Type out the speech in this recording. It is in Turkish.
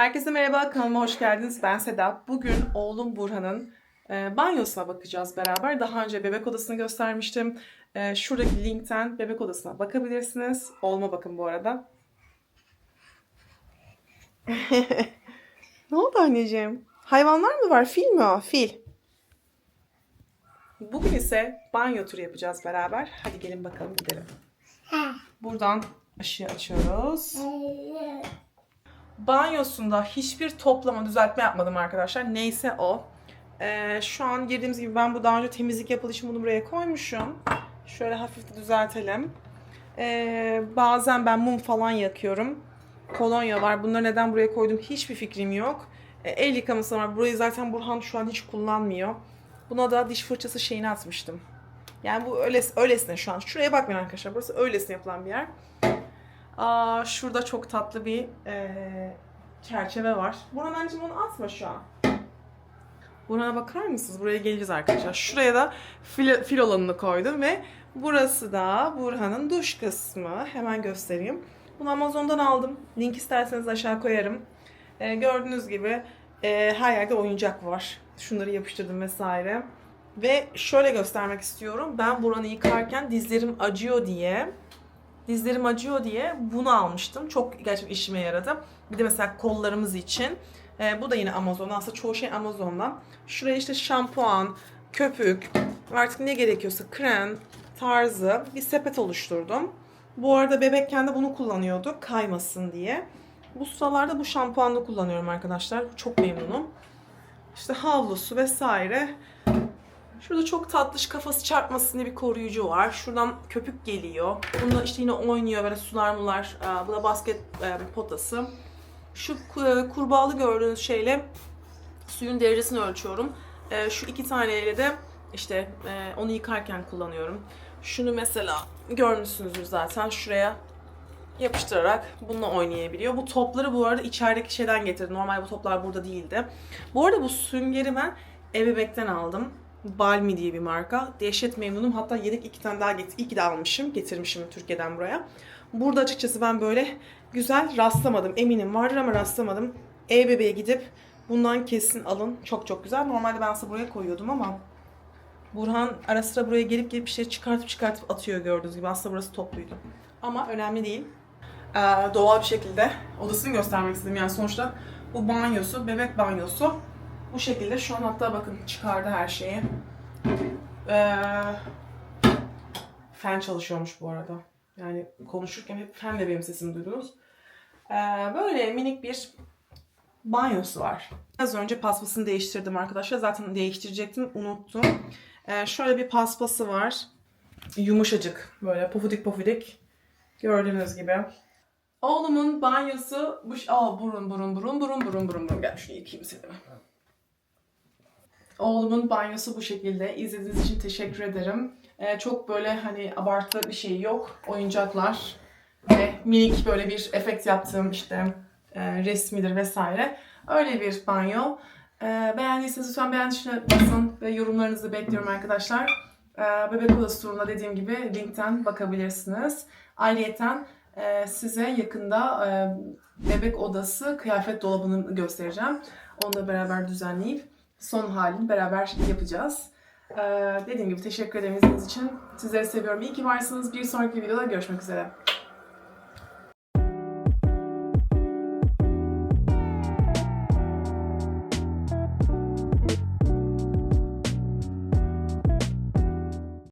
Herkese merhaba, kanalıma hoş geldiniz. Ben Seda. Bugün oğlum Burhan'ın e, banyosuna bakacağız beraber. Daha önce bebek odasını göstermiştim. E, şuradaki linkten bebek odasına bakabilirsiniz. Oğluma bakın bu arada. ne oldu anneciğim? Hayvanlar mı var? Fil mi o? Fil. Bugün ise banyo turu yapacağız beraber. Hadi gelin bakalım gidelim. Buradan ışığı açıyoruz. Banyosunda hiçbir toplama, düzeltme yapmadım arkadaşlar. Neyse o. Ee, şu an girdiğimiz gibi ben bu daha önce temizlik yapıldığı için bunu buraya koymuşum. Şöyle hafif düzeltelim. Ee, bazen ben mum falan yakıyorum. Kolonya var. Bunları neden buraya koydum hiçbir fikrim yok. Ee, el yıkaması var. Burayı zaten Burhan şu an hiç kullanmıyor. Buna da diş fırçası şeyini atmıştım. Yani bu öyle, öylesine şu an. Şuraya bakmayın arkadaşlar. Burası öylesine yapılan bir yer. Aa, şurada çok tatlı bir eee, çerçeve var. Burhan anneciğim onu atma şu an. Burhan'a bakar mısınız? Buraya geleceğiz arkadaşlar. Şuraya da fil, fil olanını koydum ve burası da Burhan'ın duş kısmı. Hemen göstereyim. Bunu Amazon'dan aldım. Link isterseniz aşağı koyarım. Ee, gördüğünüz gibi e, her yerde oyuncak var. Şunları yapıştırdım vesaire. Ve şöyle göstermek istiyorum. Ben Burhan'ı yıkarken dizlerim acıyor diye dizlerim acıyor diye bunu almıştım. Çok gerçekten işime yaradı. Bir de mesela kollarımız için. Ee, bu da yine Amazon'dan. Aslında çoğu şey Amazon'dan. Şuraya işte şampuan, köpük, artık ne gerekiyorsa krem tarzı bir sepet oluşturdum. Bu arada bebekken de bunu kullanıyordu kaymasın diye. Bu sıralarda bu şampuanı kullanıyorum arkadaşlar. Çok memnunum. İşte havlusu vesaire. Şurada çok tatlış kafası çarpmasın diye bir koruyucu var. Şuradan köpük geliyor. Bunda işte yine oynuyor böyle sular mular. Aa, Bu da basket e, potası. Şu ku- kurbağalı gördüğünüz şeyle suyun derecesini ölçüyorum. E, Şu iki taneyle de işte e, onu yıkarken kullanıyorum. Şunu mesela görmüşsünüzdür zaten şuraya yapıştırarak bununla oynayabiliyor. Bu topları bu arada içerideki şeyden getirdim. Normal bu toplar burada değildi. Bu arada bu süngeri ben Ebebek'ten aldım. Balmi diye bir marka. Dehşet memnunum. Hatta yedek iki tane daha getir. İyi ki de almışım. Getirmişim Türkiye'den buraya. Burada açıkçası ben böyle güzel rastlamadım. Eminim vardır ama rastlamadım. E-bebeğe gidip bundan kesin alın. Çok çok güzel. Normalde ben aslında buraya koyuyordum ama Burhan ara sıra buraya gelip gelip bir şey çıkartıp çıkartıp atıyor gördüğünüz gibi. Aslında burası topluydu. Ama önemli değil. Ee, doğal bir şekilde odasını göstermek istedim. Yani sonuçta bu banyosu, bebek banyosu. Bu şekilde şu an hatta bakın çıkardı her şeyi. Ee, fen çalışıyormuş bu arada. Yani konuşurken hep fenle benim sesimi duydunuz. Ee, böyle minik bir banyosu var. Az önce paspasını değiştirdim arkadaşlar. Zaten değiştirecektim, unuttum. Ee, şöyle bir paspası var. Yumuşacık, böyle pofidik pofidik. Gördüğünüz gibi. Oğlumun banyosu bu. Aa burun burun burun burun burun burun burun. Gel şunu yıkayayım seni. Oğlumun banyosu bu şekilde. İzlediğiniz için teşekkür ederim. Ee, çok böyle hani abartılı bir şey yok. Oyuncaklar ve minik böyle bir efekt yaptığım işte e, resmidir vesaire. Öyle bir banyo. Ee, beğendiyseniz lütfen beğen tuşuna basın ve yorumlarınızı bekliyorum arkadaşlar. Ee, Bebek Odası turuna dediğim gibi linkten bakabilirsiniz. Ayrıyeten e, size yakında e, bebek odası kıyafet dolabını göstereceğim. Onu da beraber düzenleyip son halini beraber yapacağız. Ee, dediğim gibi teşekkür ederim izlediğiniz için. Sizleri seviyorum. İyi ki varsınız. Bir sonraki videoda görüşmek üzere.